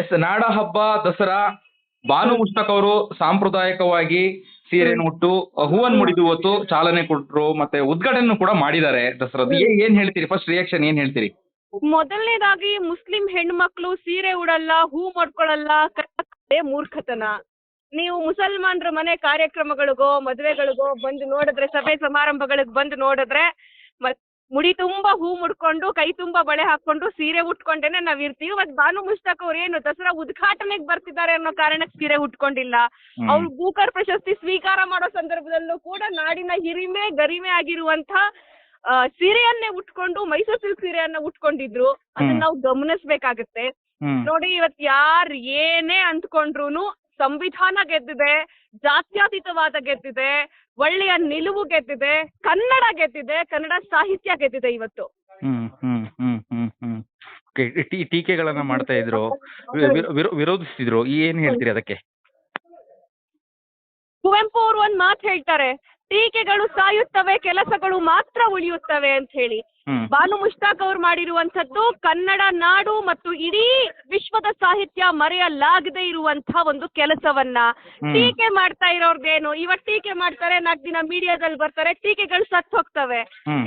S ನಾಡ ಹಬ್ಬ ದಸರಾ ಬಾನು ಮುಸ್ತಕ್ ಅವರು ಸಾಂಪ್ರದಾಯಿಕವಾಗಿ ಸೀರೆಯನ್ನು ಉಟ್ಟು ಹೂವನ್ ಮುಡಿದು ಹೊತ್ತು ಚಾಲನೆ ಕೊಟ್ರು ಮತ್ತೆ ಉದ್ಘಾಟನೆ ಕೂಡ ಮಾಡಿದ್ದಾರೆ ದಸರಾದ. ಏನ್ ಹೇಳ್ತೀರಿ? ಫಸ್ಟ್ ರಿಯಾಕ್ಷನ್ ಏನ್ ಹೇಳ್ತೀರಿ? ಮೊದಲನೇದಾಗಿ ಮುಸ್ಲಿಂ ಹೆಣ್ಮಕ್ಳು ಸೀರೆ ಉಡಲ್ಲ ಹೂ ಮಾಡ್ಕೊಳಲ್ಲ ಮೂರ್ಖತನ. ನೀವು ಮುಸಲ್ಮಾನರ ಮನೆ ಕಾರ್ಯಕ್ರಮಗಳಿಗೋ ಮದುವೆಗಳಿಗೋ ಬಂದು ನೋಡಿದ್ರೆ ಸಭೆ ಸಮಾರಂಭಗಳಿಗೆ ಬಂದು ನೋಡಿದ್ರೆ ಮುಡಿ ತುಂಬಾ ಹೂ ಮುಡ್ಕೊಂಡು ಕೈ ತುಂಬಾ ಬಳೆ ಹಾಕೊಂಡು ಸೀರೆ ಉಟ್ಕೊಂಡೇನೆ ನಾವ್ ಇರ್ತೀವಿ. ಮತ್ ಬಾನು ಮುಷ್ತಾಕ್ ಅವ್ರು ಏನು ದಸರಾ ಉದ್ಘಾಟನೆಗೆ ಬರ್ತಿದ್ದಾರೆ ಅನ್ನೋ ಕಾರಣಕ್ಕೆ ಸೀರೆ ಉಟ್ಕೊಂಡಿಲ್ಲ. ಅವ್ರ ಬೂಕರ್ ಪ್ರಶಸ್ತಿ ಸ್ವೀಕಾರ ಮಾಡೋ ಸಂದರ್ಭದಲ್ಲೂ ಕೂಡ ನಾಡಿನ ಹಿರಿಮೆ ಗರಿಮೆ ಆಗಿರುವಂತ ಆ, ಸೀರೆಯನ್ನೇ ಉಟ್ಕೊಂಡು ಮೈಸೂರು ಸಿಲ್ಕ್ ಸೀರೆಯನ್ನ ಉಟ್ಕೊಂಡಿದ್ರು. ಅದನ್ನ. ನಾವು ಗಮನಿಸ್ಬೇಕಾಗತ್ತೆ. ನೋಡಿ ಇವತ್ ಯಾರ್ ಏನೇ ಅಂದ್ಕೊಂಡ್ರುನು ಸಂವಿಧಾನ ಗೆದ್ದಿದೆ ಜಾತ್ಯತೀತವಾದ ಗೆದ್ದಿದೆ ಒಳ್ಳೆಯ ನಿಲುವು ಗೆದ್ದಿದೆ ಕನ್ನಡ ಗೆದ್ದಿದೆ ಕನ್ನಡ ಸಾಹಿತ್ಯ ಗೆದ್ದಿದೆ ಇವತ್ತು. ಹ್ಮ್ ಹ್ಮ್ ಹ್ಮ್ ಹ್ಮ್ ಹ್ಮ್. Okay, ಟೀ- ಟೀಕೆಗಳನ್ನ ಮಾಡ್ತಾ ಇದ್ರು. ವಿರೋ- ವಿರೋ- ವಿರೋಧಿಸ್ತಿದ್ರು. ಏನ್ ಹೇಳ್ತೀರಿ ಅದಕ್ಕೆ? ಕುವೆಂಪು ಅವರು ಒಂದ್ ಮಾತು ಹೇಳ್ತಾರೆ. ಟೀಕೆಗಳು ಸಾಯುತ್ತವೆ ಕೆಲಸಗಳು ಮಾತ್ರ ಉಳಿಯುತ್ತವೆ ಅಂತ ಹೇಳಿ. ಬಾನು ಮುಷ್ತಾಕ್ ಅವರು ಮಾಡಿರುವಂತದ್ದು ಕನ್ನಡ ನಾಡು ಮತ್ತು ಇಡೀ ವಿಶ್ವದ ಸಾಹಿತ್ಯ ಮರೆಯಲಾಗದೆ ಇರುವಂತಹ ಒಂದು ಕೆಲಸವನ್ನ. ಟೀಕೆ ಮಾಡ್ತಾ ಇರೋರ್ದೇನು? ಇವತ್ತು ಟೀಕೆ ಮಾಡ್ತಾರೆ ನಾಲ್ಕು ದಿನ ಮೀಡಿಯಾದಲ್ಲಿ ಬರ್ತಾರೆ ಟೀಕೆಗಳು ಸತ್ತು ಹೋಗ್ತವೆ.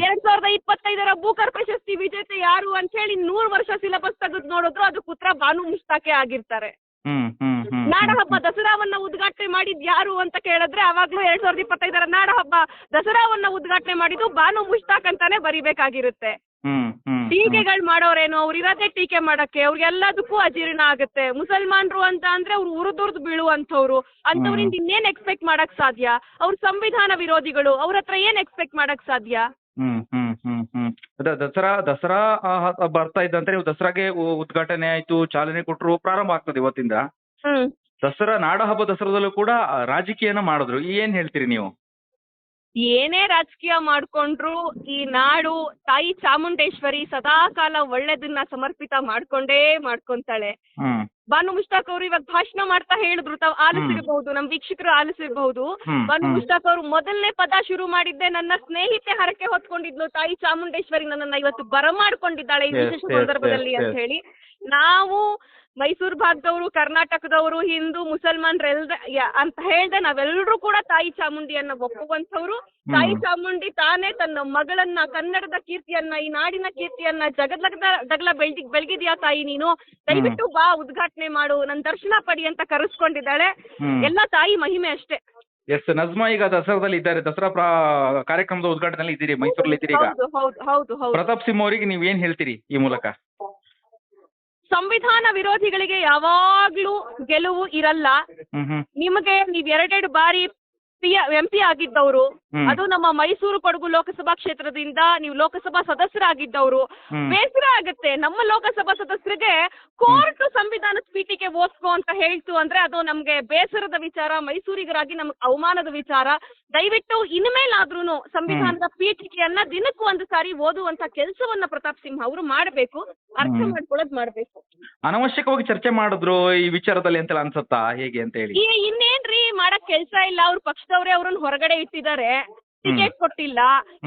ಎರಡ್ ಸಾವಿರದ ಇಪ್ಪತ್ತೈದರ ಬೂಕರ್ ಪ್ರಶಸ್ತಿ ವಿಜೇತೆ ಯಾರು ಅಂತ ಹೇಳಿ ನೂರ್ ವರ್ಷ ಸಿಲೆಬಸ್ ತೆಗೆದು ನೋಡಿದ್ರು ಅದಕ್ಕೆ ಉತ್ತರ ಬಾನು ಮುಷ್ತಾಕೆ ಆಗಿರ್ತಾರೆ. ನಾಡಹಬ್ಬ ನಾಡ ಹಬ್ಬ ದಸರಾವನ್ನ ಉದ್ಘಾಟನೆ ಮಾಡಿದ್ ಯಾರು ಅಂತ ಕೇಳಿದ್ರೆ ಅವಾಗ್ಲೂ ಎರಡ್ ಸಾವಿರದ ಇಪ್ಪತ್ತೈದರ ನಾಡ ಹಬ್ಬ ದಸರಾವನ್ನ ಉದ್ಘಾಟನೆ ಮಾಡಿದ್ದು ಬಾನು ಮುಷ್ತಾಕ್ ಅಂತಾನೆ ಬರಿಬೇಕಾಗಿರುತ್ತೆ. ಟೀಕೆಗಳು ಮಾಡೋರೇನು? ಅವ್ರು ಇರೋದೇ ಟೀಕೆ ಮಾಡಕ್ಕೆ. ಅವ್ರಿಗೆಲ್ಲದಕ್ಕೂ ಅಜೀರ್ಣ ಆಗುತ್ತೆ. ಮುಸಲ್ಮಾನರು ಅಂತ ಅಂದ್ರೆ ಅವ್ರು ಉರಿದುರ್ದು ಬೀಳುವಂಥವ್ರು. ಅಂಥವ್ರಿಂದ ಇನ್ನೇನ್ ಎಕ್ಸ್ಪೆಕ್ಟ್ ಮಾಡಕ್ ಸಾಧ್ಯ? ಅವ್ರ ಸಂವಿಧಾನ ವಿರೋಧಿಗಳು ಅವ್ರ ಹತ್ರ ಏನ್ ಎಕ್ಸ್ಪೆಕ್ಟ್ ಮಾಡಕ್ ಸಾಧ್ಯ? ಹ್ಮ್ ಹ್ಮ್ ಹ್ಮ್ ಹ್ಮ್. ಅದ ದಸರಾ ದಸರಾ ಬರ್ತಾ ಇದ್ದಂತೆ ನೀವು ದಸರಾಗೆ ಉದ್ಘಾಟನೆ ಆಯ್ತು ಚಾಲನೆ ಕೊಟ್ಟರು ಪ್ರಾರಂಭ ಆಗ್ತದೆ ಇವತ್ತಿಂದ? ದಸರಾ ನಾಡ ಹಬ್ಬ ದಸರಾದಲ್ಲೂ ಕೂಡ ರಾಜಕೀಯನ ಮಾಡಿದ್ರು. ಏನ್ ಹೇಳ್ತೀರಿ ನೀವು? ಏನೇ ರಾಜಕೀಯ ಮಾಡ್ಕೊಂಡ್ರು ಈ ನಾಡು ತಾಯಿ ಚಾಮುಂಡೇಶ್ವರಿ ಸದಾ ಕಾಲ ಒಳ್ಳೇದನ್ನ ಸಮರ್ಪಿತ ಮಾಡ್ಕೊಂಡೇ ಮಾಡ್ಕೊಂತಾಳೆ. ಬಾನು ಮುಷ್ತಾಕ್ ಅವರು ಇವಾಗ ಭಾಷಣ ಮಾಡ್ತಾ ಹೇಳಿದ್ರು ತಾವು ಆಲಿಸಿರಬಹುದು ನಮ್ ವೀಕ್ಷಕರು ಆಲಿಸಿರಬಹುದು. ಬಾನು. ಮುಷ್ತಾಕ್ ಅವರು ಮೊದಲನೇ ಪದ ಶುರು ಮಾಡಿದ್ದೆ ನನ್ನ ಸ್ನೇಹಿತೆ ಹರಕೆ ಹೊತ್ಕೊಂಡಿದ್ಲು. ತಾಯಿ ಚಾಮುಂಡೇಶ್ವರಿ ನನ್ನನ್ನ ಇವತ್ತು ಬರಮಾಡ್ಕೊಂಡಿದ್ದಾಳೆ ಈ ವಿಶೇಷ ಸಂದರ್ಭದಲ್ಲಿ ಅಂತ ಹೇಳಿ. ನಾವು ಮೈಸೂರು ಭಾಗದವರು ಕರ್ನಾಟಕದವರು ಹಿಂದೂ ಮುಸಲ್ಮಾನ್ರೆಲ್ದ ಯ- ಅಂತ ಹೇಳ್ದೆ ನಾವೆಲ್ಲರೂ ಕೂಡ ತಾಯಿ ಚಾಮುಂಡಿಯನ್ನ ಒಪ್ಪುವಂತವ್ರು ತಾಯಿ ಚಾಮುಂಡಿ ತಾನೇ ತನ್ನ ಮಗಳನ್ನ ಕನ್ನಡದ ಕೀರ್ತಿಯನ್ನ ಈ ನಾಡಿನ ಕೀರ್ತಿಯನ್ನ ಜಗದ್ಲಗದ ಜಗಲ ಬೆಳ್ದಿ ಬೆಳಗಿದ್ಯಾ ತಾಯಿ ನೀನು? ದಯವಿಟ್ಟು ಬಾ ಉದ್ಘಾಟನೆ ಮಾಡು ನನ್ ದರ್ಶನ ಪಡಿ ಅಂತ ಕರೆಸ್ಕೊಂಡಿದ್ದಾಳೆ. ಎಲ್ಲ ತಾಯಿ ಮಹಿಮೆ ಅಷ್ಟೇ. ಎಸ್ ನಜ್ಮಾ ಈಗ ದಸರಾದಲ್ಲಿ ಇದ್ದಾರೆ. ದಸರಾ ಕಾರ್ಯಕ್ರಮದ ಉದ್ಘಾಟನೆಯಲ್ಲಿ ಇದ್ದೀರಿ ಮೈಸೂರಲ್ಲಿ ಇದ್ದೀರಿ ಈಗ. ಹೌದು ಹೌದು ಹೌದು ಪ್ರತಾಪ್ ಸಿಂಹ ಅವರಿಗೆ ನೀವ್ ಏನ್ ಹೇಳ್ತೀರಿ ಈ ಮೂಲಕ? ಸಂವಿಧಾನ ವಿರೋಧಿಗಳಿಗೆ ಯಾವಾಗ್ಲೂ ಗೆಲುವು ಇರಲ್ಲ. ನಿಮಗೆ ನೀವ್ ಎರಡೆರಡು ಬಾರಿ ಪಿ ಎಂ ಪಿ ಆಗಿದ್ದವರು. ಅದು ನಮ್ಮ ಮೈಸೂರು ಕೊಡಗು ಲೋಕಸಭಾ ಕ್ಷೇತ್ರದಿಂದ ನೀವು ಲೋಕಸಭಾ ಸದಸ್ಯರಾಗಿದ್ದವರು. ಬೇಸರ ಆಗುತ್ತೆ. ನಮ್ಮ ಲೋಕಸಭಾ ಸದಸ್ಯರಿಗೆ ಕೋರ್ಟ್ ಸಂವಿಧಾನ ಪೀಠಿಗೆ ಓದ್ಕೋ ಅಂತ ಹೇಳ್ತು ಅಂದ್ರೆ ಅದು ನಮ್ಗೆ ಬೇಸರದ ವಿಚಾರ ಮೈಸೂರಿಗರಾಗಿ ನಮ್ಗೆ ಅವಮಾನದ ವಿಚಾರ. ದಯವಿಟ್ಟು ಇನ್ಮೇಲಾದ್ರೂ ಸಂವಿಧಾನದ ಪೀಠಿಕೆಯನ್ನ ದಿನಕ್ಕೂ ಒಂದು ಸಾರಿ ಓದುವಂತ ಕೆಲಸವನ್ನ ಪ್ರತಾಪ್ ಸಿಂಹ ಅವರು ಮಾಡಬೇಕು. ಅರ್ಥ. ಮಾಡ್ಕೊಳ್ಳೋದು ಮಾಡ್ಬೇಕು. ಅನವಶ್ಯಕವಾಗಿ ಚರ್ಚೆ ಮಾಡಿದ್ರು ಈ ವಿಚಾರದಲ್ಲಿ ಅಂತೆಲ್ಲ ಅನ್ಸುತ್ತಾ? ಹೇಗೆ ಅಂತ ಹೇಳಿ. ಈ ಇನ್ನೇನ್ರಿ ಮಾಡಕ್ ಕೆಲ್ಸ ಇಲ್ಲ, ಅವ್ರ ಪಕ್ಷದವ್ರೆ, ಅವ್ರನ್ನ ಹೊರಗಡೆ ಇಟ್ಟಿದ್ದಾರೆ. ಟಿಕೆಟ್ ಕೊಟ್ಟಿಲ್ಲ.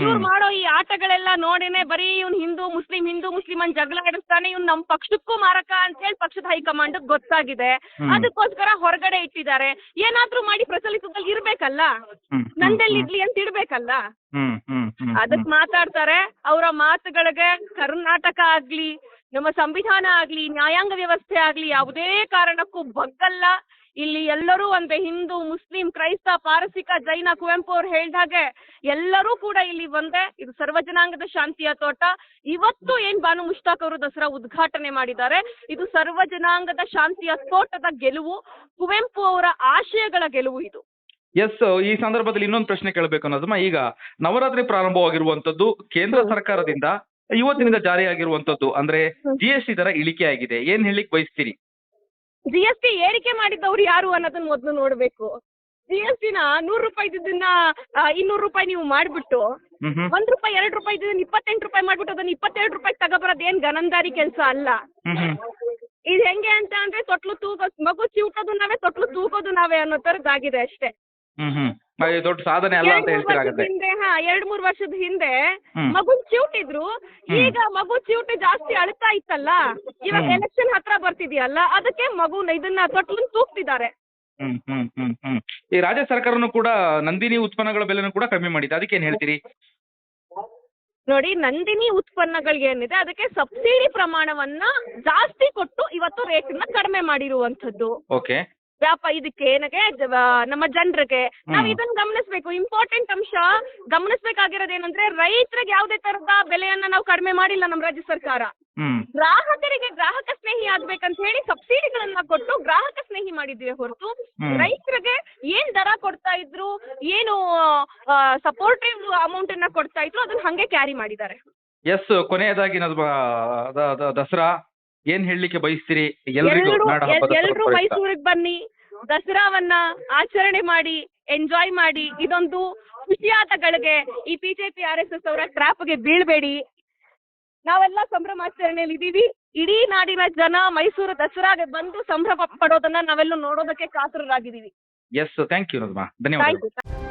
ಇವ್ರು ಮಾಡೋ ಈ ಆಟಗಳೆಲ್ಲ ನೋಡಿನೆ ಬರೀ ಇವ್ನ್ ಹಿಂದೂ ಮುಸ್ಲಿಂ ಹಿಂದೂ ಮುಸ್ಲಿಂ ಅಂತ ಜಗಳ ಆಡಿಸ್ತಾನೆ ಇವ್ನ್ ನಮ್ ಪಕ್ಷಕ್ಕೂ ಮಾರಕ ಅಂತ ಹೇಳಿ ಪಕ್ಷದ ಹೈಕಮಾಂಡ್ ಗೊತ್ತಾಗಿದೆ. ಅದಕ್ಕೋಸ್ಕರ ಹೊರಗಡೆ ಇಟ್ಟಿದ್ದಾರೆ. ಏನಾದ್ರೂ ಮಾಡಿ ಪ್ರಚಲಿತದಲ್ಲಿ ಇರ್ಬೇಕಲ್ಲ? ನಂದಲ್ಲಿ. ಇಡ್ಲಿ ಅಂತ ಇಡ್ಬೇಕಲ್ಲ? ಅದಕ್ ಮಾತಾಡ್ತಾರೆ. ಅವರ ಮಾತುಗಳಿಗೆ ಕರ್ನಾಟಕ ಆಗ್ಲಿ ನಮ್ಮ ಸಂವಿಧಾನ ಆಗ್ಲಿ ನ್ಯಾಯಾಂಗ ವ್ಯವಸ್ಥೆ ಆಗ್ಲಿ ಯಾವುದೇ ಕಾರಣಕ್ಕೂ ಬಗ್ಗಲ್ಲ. ಇಲ್ಲಿ ಎಲ್ಲರೂ ಒಂದೇ ಹಿಂದೂ ಮುಸ್ಲಿಂ ಕ್ರೈಸ್ತ ಪಾರಸಿಕ ಜೈನ ಕುವೆಂಪು ಅವ್ರು ಹೇಳ್ದಾಗೆ ಎಲ್ಲರೂ ಕೂಡ ಇಲ್ಲಿ ಒಂದೇ ಇದು ಸರ್ವಜನಾಂಗದ ಶಾಂತಿಯ ತೋಟ. ಇವತ್ತು ಏನ್ ಬಾನು ಮುಷ್ತಾಕ್ ಅವರು ದಸರಾ ಉದ್ಘಾಟನೆ ಮಾಡಿದ್ದಾರೆ ಇದು ಸರ್ವಜನಾಂಗದ ಶಾಂತಿಯ ತೋಟದ ಗೆಲುವು ಕುವೆಂಪು ಅವರ ಆಶಯಗಳ ಗೆಲುವು ಇದು. ಎಸ್ ಈ ಸಂದರ್ಭದಲ್ಲಿ ಇನ್ನೊಂದು ಪ್ರಶ್ನೆ ಕೇಳಬೇಕು ಅನ್ನೋದಮ್ಮ ಈಗ ನವರಾತ್ರಿ ಪ್ರಾರಂಭವಾಗಿರುವಂತದ್ದು ಕೇಂದ್ರ ಸರ್ಕಾರದಿಂದ ಇವತ್ತಿನಿಂದ ಜಾರಿಯಾಗಿರುವಂತದ್ದು ಅಂದ್ರೆ ಜಿ ಎಸ್ ಟಿ ದರ ಇಳಿಕೆ ಆಗಿದೆ ಏನ್ ಹೇಳಿಕ್ ಬಯಸ್ತೀರಿ? ಜಿ ಎಸ್ ಟಿ ಏರಿಕೆ ಮಾಡಿದ್ದವ್ರು ಯಾರು ಅನ್ನೋದನ್ನ ಮೊದಲು ನೋಡಬೇಕು. ಜಿ ಎಸ್ ಟಿನ ನೂರು ಇದ್ದಿದ್ದನ್ನ ಇನ್ನೂರು ರೂಪಾಯಿ ನೀವು ಮಾಡಿಬಿಟ್ಟು ಒಂದ್ ರೂಪಾಯಿ ಎರಡ್ ರೂಪಾಯಿ ಇದ್ದಿದ್ದನ್ನ ಇಪ್ಪತ್ತೆಂಟ್ ರೂಪಾಯಿ ಮಾಡ್ಬಿಟ್ಟು ಅದನ್ನ ಇಪ್ಪತ್ತೆರಡು ರೂಪಾಯಿ ತಗೊಬರೋದು ಏನ್ ಗನಂದಾರಿ ಕೆಲಸ ಅಲ್ಲ. ಇದು ಹೆಂಗೆ ಅಂತ ಅಂದ್ರೆ ತೊಟ್ಲು ತೂಗೋ ಮಗು ಚಿವುಟೋದು ನಾವೇ ತೊಟ್ಲು ತೂಗೋದು ನಾವೇ ಅನ್ನೋ ಥರದ್ದಾಗಿದೆ ಅಷ್ಟೇ. ದೊಡ್ಡ ಸಾಧನೆ ಅಲ್ಲ ಅಂತ ಎರಡ್ ಮೂರ್ ಹೇಳ್ತೀರಾ ವರ್ಷದ ಹಾಗಾದ್ರೆ ಹಿಂದೆ ಹಾ ಎರಡ್ ಮೂರ್ ವರ್ಷದ ಹಿಂದೆ ಮಗುನ್ ಮಗು ಚಿವುಟಿದ್ರು ಈಗ ಮಗು ಚಿವುಟಿ ಜಾಸ್ತಿ ಅಳ್ತಾ ಇತ್ತಲ್ಲ? ಇವಾಗ. ಎಲೆಕ್ಷನ್ ಹತ್ರ ಬರ್ತಿದ್ಯಲ್ಲ ಅದಕ್ಕೆ ಮಗು ಇದನ್ನ ತೊಟ್ಲನ್ನ ತೂಕ್ತಿದ್ದಾರೆ ಹ್ಮ್ ಹ್ಮ್ ಹ್ಮ್ ಹ್ಮ್. ಈ ರಾಜ್ಯ ಸರ್ಕಾರನು ಕೂಡ ನಂದಿನಿ ಉತ್ಪನ್ನಗಳ ಬೆಲೆನೂ ಕೂಡ ಕಮ್ಮಿ ಮಾಡಿದೆ. ಅದಕ್ಕೆ ಏನ್ ಹೇಳ್ತೀರಿ? ನೋಡಿ ನಂದಿನಿ ಉತ್ಪನ್ನಗಳಿಗೆ ಏನಿದೆ ಅದಕ್ಕೆ ಸಬ್ಸಿಡಿ ಪ್ರಮಾಣವನ್ನ ಜಾಸ್ತಿ ಕೊಟ್ಟು ಇವತ್ತು ರೇಟ್ ಕಡಿಮೆ ಮಾಡಿರುವಂತದ್ದು ಓಕೆ. ವ್ಯಾಪ ಇದಕ್ಕೆ ಏನಕ್ಕೆ ಜ- ನಮ್ಮ ಜನರಿಗೆ. ನಾವು. ಇದನ್ನ ಗಮನಿಸ್ಬೇಕು. ಇಂಪಾರ್ಟೆಂಟ್ ಅಂಶ ಗಮನಿಸ್ಬೇಕಾಗಿರೋದ್ ಏನಂದ್ರೆ ರೈತರಿಗೆ ಯಾವುದೇ ತರದ ಬೆಲೆಯನ್ನ ನಾವು ಕಡಿಮೆ ಮಾಡಿಲ್ಲ ನಮ್ಮ ರಾಜ್ಯ ಸರ್ಕಾರ. ಹ್ಮ್. ಗ್ರಾಹಕರಿಗೆ ಗ್ರಾಹಕ ಸ್ನೇಹಿ ಆಗ್ಬೇಕಂತ ಹೇಳಿ ಸಬ್ಸಿಡಿಗಳನ್ನ ಕೊಟ್ಟು ಗ್ರಾಹಕ ಸ್ನೇಹಿ ಮಾಡಿದ್ವಿ ಹೊರತು ಹ್ಮ್. ರೈತರಿಗೆ ಏನ್ ದರ ಕೊಡ್ತಾ ಇದ್ರು ಏನು ಸಪೋರ್ಟಿವ್ ಅಮೌಂಟ್ ಅನ್ನ ಕೊಡ್ತಾ ಇದ್ರು ಅದನ್ನ ಹಂಗೆ ಕ್ಯಾರಿ ಮಾಡಿದ್ದಾರೆ. ಎಸ್ ಕೊನೆಯದಾಗಿ ನದ್ ದ- ದ- ದಸರಾ. ಏನ್ ಹೇಳಲಿಕ್ಕೆ ಬಯಸ್ತೀರಿ? ಎಲ್ರಿಗೂ ಎಲ್ರು ನಾಡ ಹಬ್ಬದ ಎಲ್ರು ಪ್ರಯುಕ್ತ. ಮೈಸೂರಿಗೆ ಬನ್ನಿ. ದಸರಾವನ್ನ ಆಚರಣೆ ಮಾಡಿ ಎಂಜಾಯ್ ಮಾಡಿ. ಇದೊಂದು ಖುಷಿಯಾದ ಗಳಿಗೆ ಈ ಬಿಜೆಪಿ ಆರ್ ಎಸ್ ಎಸ್ ಅವರ ಟ್ರಾಪ್ಗೆ ಬೀಳ್ಬೇಡಿ. ನಾವೆಲ್ಲ ಸಂಭ್ರಮಾಚರಣೆಯಲ್ಲಿ ಇದೀವಿ. ಇಡೀ ನಾಡಿನ ಜನ ಮೈಸೂರು ದಸರಾಗೆ ಬಂದು ಸಂಭ್ರಮ ಪಡೋದನ್ನ ನಾವೆಲ್ಲ ನೋಡೋದಕ್ಕೆ ಕಾತರರಾಗಿದ್ದೀವಿ. ಎಸ್ ಥ್ಯಾಂಕ್ ಯು ಧನ್ಯವಾದ ಧನ್ಯವಾದಗಳು. Thank you